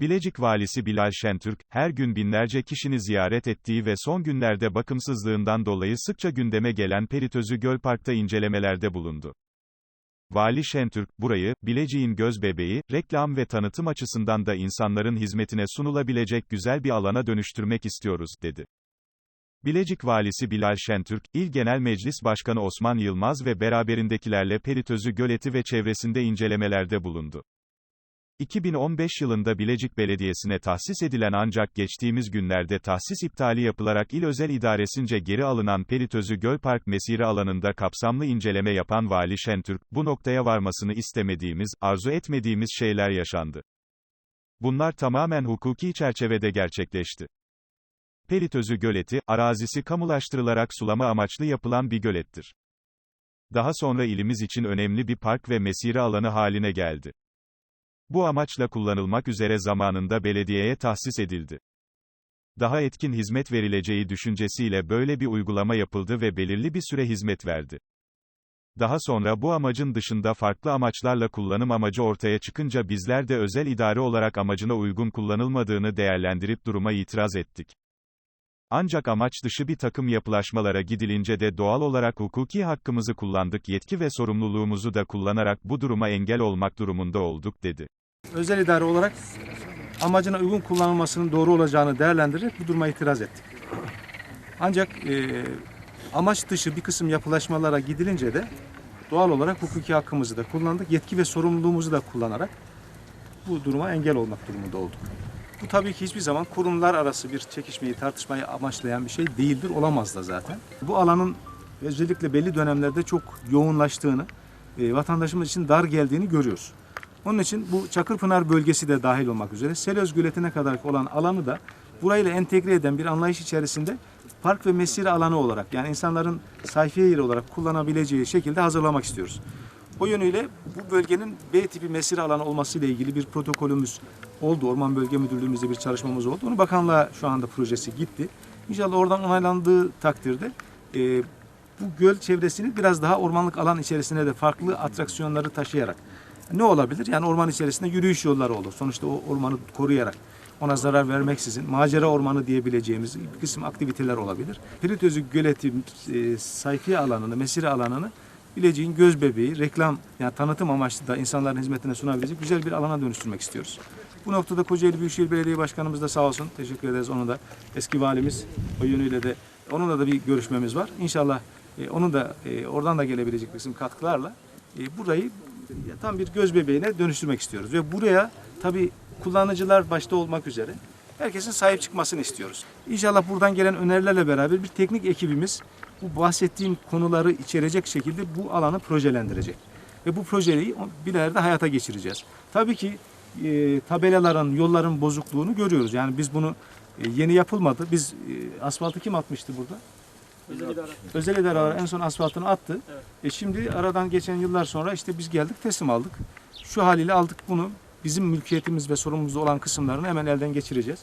Bilecik valisi Bilal Şentürk, her gün binlerce kişini ziyaret ettiği ve son günlerde bakımsızlığından dolayı sıkça gündeme gelen Peritözü Göl Park'ta incelemelerde bulundu. Vali Şentürk, burayı, Bilecik'in göz bebeği, reklam ve tanıtım açısından da insanların hizmetine sunulabilecek güzel bir alana dönüştürmek istiyoruz, dedi. Bilecik Valisi Bilal Şentürk, İl Genel Meclis Başkanı Osman Yılmaz ve beraberindekilerle Peritözü Göleti ve çevresinde incelemelerde bulundu. 2015 yılında Bilecik Belediyesi'ne tahsis edilen ancak geçtiğimiz günlerde tahsis iptali yapılarak il özel idaresince geri alınan Peritözü Göl Park mesire alanında kapsamlı inceleme yapan Vali Şentürk, bu noktaya varmasını istemediğimiz, arzu etmediğimiz şeyler yaşandı. Bunlar tamamen hukuki çerçevede gerçekleşti. Peritözü Göleti, arazisi kamulaştırılarak sulama amaçlı yapılan bir gölettir. Daha sonra ilimiz için önemli bir park ve mesire alanı haline geldi. Bu amaçla kullanılmak üzere zamanında belediyeye tahsis edildi. Daha etkin hizmet verileceği düşüncesiyle böyle bir uygulama yapıldı ve belirli bir süre hizmet verdi. Daha sonra bu amacın dışında farklı amaçlarla kullanım amacı ortaya çıkınca bizler de özel idare olarak amacına uygun kullanılmadığını değerlendirip duruma itiraz ettik. Ancak amaç dışı bir takım yapılaşmalara gidilince de doğal olarak hukuki hakkımızı kullandık yetki ve sorumluluğumuzu da kullanarak bu duruma engel olmak durumunda olduk dedi. Özel idare olarak amacına uygun kullanılmasının doğru olacağını değerlendirerek bu duruma itiraz ettik. Ancak e, amaç dışı bir kısım yapılaşmalara gidilince de doğal olarak hukuki hakkımızı da kullandık. Yetki ve sorumluluğumuzu da kullanarak bu duruma engel olmak durumunda olduk. Bu tabii ki hiçbir zaman kurumlar arası bir çekişmeyi, tartışmayı amaçlayan bir şey değildir, olamaz da zaten. Bu alanın özellikle belli dönemlerde çok yoğunlaştığını, e, vatandaşımız için dar geldiğini görüyoruz. Onun için bu Çakırpınar bölgesi de dahil olmak üzere Selöz Göleti'ne kadar olan alanı da burayla entegre eden bir anlayış içerisinde park ve mesire alanı olarak yani insanların sayfiye yeri olarak kullanabileceği şekilde hazırlamak istiyoruz. O yönüyle bu bölgenin B tipi mesire alanı olması ile ilgili bir protokolümüz oldu. Orman Bölge Müdürlüğümüzde bir çalışmamız oldu. Onu bakanlığa şu anda projesi gitti. İnşallah oradan onaylandığı takdirde e, bu göl çevresini biraz daha ormanlık alan içerisine de farklı atraksiyonları taşıyarak ne olabilir? Yani orman içerisinde yürüyüş yolları olur. Sonuçta o ormanı koruyarak ona zarar vermeksizin macera ormanı diyebileceğimiz bir kısım aktiviteler olabilir. Piritözü göleti e, sayfiye alanını, mesire alanını Bilecik'in göz bebeği, reklam yani tanıtım amaçlı da insanların hizmetine sunabilecek güzel bir alana dönüştürmek istiyoruz. Bu noktada Kocaeli Büyükşehir Belediye Başkanımız da sağ olsun. Teşekkür ederiz onu da. Eski valimiz o yönüyle de onunla da bir görüşmemiz var. İnşallah e, onun da e, oradan da gelebilecek bir kısım katkılarla e, burayı tam bir göz bebeğine dönüştürmek istiyoruz. Ve buraya tabii kullanıcılar başta olmak üzere herkesin sahip çıkmasını istiyoruz. İnşallah buradan gelen önerilerle beraber bir teknik ekibimiz bu bahsettiğim konuları içerecek şekilde bu alanı projelendirecek. Ve bu projeyi bir ileride hayata geçireceğiz. Tabii ki e, tabelaların, yolların bozukluğunu görüyoruz. Yani biz bunu e, yeni yapılmadı. Biz e, asfaltı kim atmıştı burada? Özel idareler en son asfaltını attı. E şimdi aradan geçen yıllar sonra işte biz geldik teslim aldık. Şu haliyle aldık bunu. Bizim mülkiyetimiz ve sorumluluğumuz olan kısımlarını hemen elden geçireceğiz.